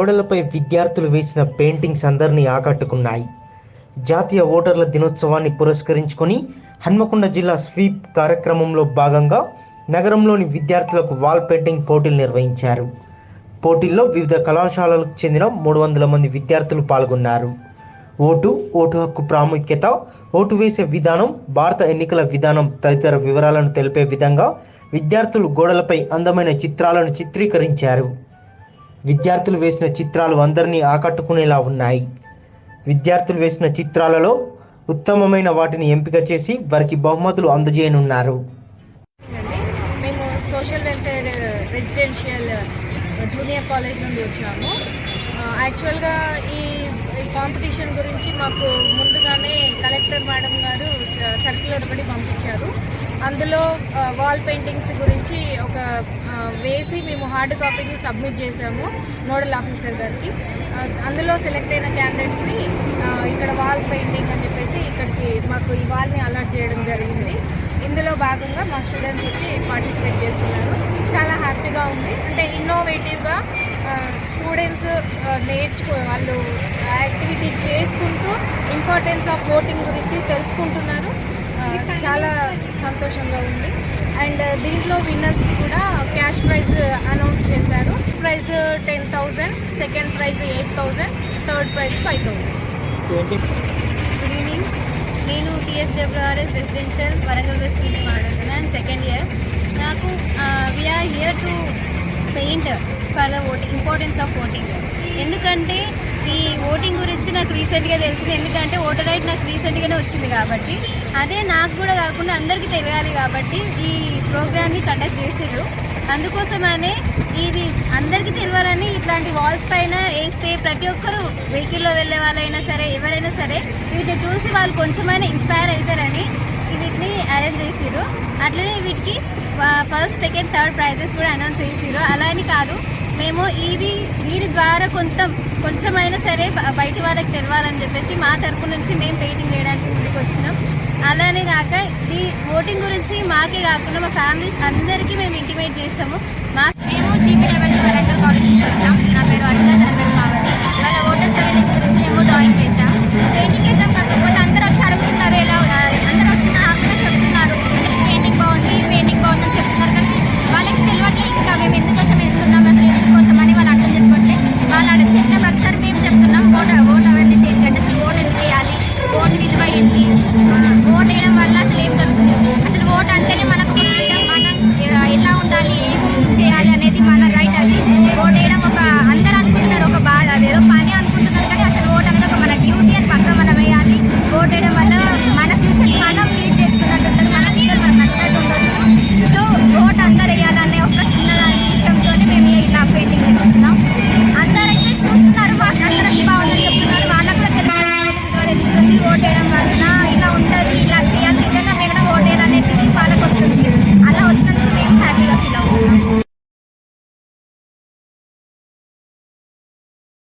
గోడలపై విద్యార్థులు వేసిన పెయింటింగ్స్ అందరినీ ఆకట్టుకున్నాయి. జాతీయ ఓటర్ల దినోత్సవాన్ని పురస్కరించుకొని హన్మకొండ జిల్లా స్వీప్ కార్యక్రమంలో భాగంగా నగరంలోని విద్యార్థులకు వాల్ పెయింటింగ్ పోటీలు నిర్వహించారు. పోటీల్లో వివిధ కళాశాలలకు చెందిన మూడు వందల మంది విద్యార్థులు పాల్గొన్నారు. ఓటు ఓటు హక్కు ప్రాముఖ్యత ఓటు వేసే విధానం భారత ఎన్నికల విధానం తదితర వివరాలను తెలిపే విధంగా విద్యార్థులు గోడలపై అందమైన చిత్రాలను చిత్రీకరించారు. విద్యార్థులు వేసిన చిత్రాలు అందరినీ ఆకట్టుకునేలా ఉన్నాయి. విద్యార్థులు వేసిన చిత్రాలలో ఉత్తమమైన వాటిని ఎంపిక చేసి వారికి బహుమతులు అందజేయనున్నారు. మేము social welfare residential junior college నుండి వచ్చాము. యాక్చువల్గా ఈ కాంపిటీషన్ గురించి మాకు ముందుగానే కలెక్టర్ మేడం గారు సర్కిల్ సర్క్యులర్ ఒకటి పంపించారు. అందులో వాల్ పెయింటింగ్స్ గురించి ఒక వేసి మేము హార్డ్ కాపీని సబ్మిట్ చేసాము నోడల్ ఆఫీసర్ గారికి. అందులో సెలెక్ట్ అయిన క్యాండిడేట్స్ని ఇక్కడ వాల్ పెయింటింగ్ అని చెప్పేసి ఇక్కడికి మాకు ఈ వాల్ని అలర్ట్ చేయడం జరిగింది. ఇందులో భాగంగా మా స్టూడెంట్స్ వచ్చి పార్టిసిపేట్ చేస్తున్నారు. చాలా హ్యాపీగా ఉంది. అంటే ఇన్నోవేటివ్గా స్టూడెంట్స్ నేర్చుకో వాళ్ళు యాక్టివిటీ చేసుకుంటూ ఇంపార్టెన్స్ ఆఫ్ ఓటింగ్ గురించి తెలుసుకుంటున్నారు. చాలా సంతోషంగా ఉంది. అండ్ దీంట్లో విన్నర్స్కి కూడా క్యాష్ ప్రైజ్ అనౌన్స్ చేశారు. Prize ten thousand second prize eight thousand third prize five thousand good evening నేను టీఎస్డబ్ల్యూఆర్ఎస్ రెసిడెన్షియల్ వరంగల్ వెస్ట్ నుంచి మాట్లాడుతున్నాను సెకండ్ ఇయర్ నాకు we're here to paint for the voting importance of voting ఎందుకంటే ఈ voting గురించి నాకు రీసెంట్గా తెలిసింది. ఎందుకంటే ఓటర్ రైట్ నాకు రీసెంట్గానే వచ్చింది కాబట్టి. అదే నాకు కూడా కాకుండా అందరికీ తెలియాలి కాబట్టి ఈ ప్రోగ్రామ్ని కండక్ట్ చేసారు అందుకోసమనే ఇది అందరికీ తెలియాలని ఇట్లాంటి వాల్స్ పైన వేస్తే ప్రతి ఒక్కరు వెహికల్లో వెళ్ళే వాళ్ళైనా సరే ఎవరైనా సరే వీటిని చూసి వాళ్ళు కొంచెమైనా ఇన్స్పైర్ అవుతారని వీటిని అరేంజ్ చేసిర్రు అట్లనే వీటికి ఫస్ట్ సెకండ్ థర్డ్ ప్రైజెస్ కూడా అనౌన్స్ చేసిర్రు అలా అని కాదు. మేము ఇది కొంత కొంచెమైనా సరే బయటి వాళ్ళకి తెలవాలని చెప్పేసి మా తరపు నుంచి మేము పెయింటింగ్ చేయడానికి ముందుకు వచ్చినాం. అలానే కాక ఈ ఓటింగ్ గురించి మాకే కాకుండా మా ఫ్యామిలీస్ అందరికీ మేము ఇంటిమేట్ చేస్తాము. మా మేము జీపీడబ్ల్యూ వరంగల్ Guatemala right away.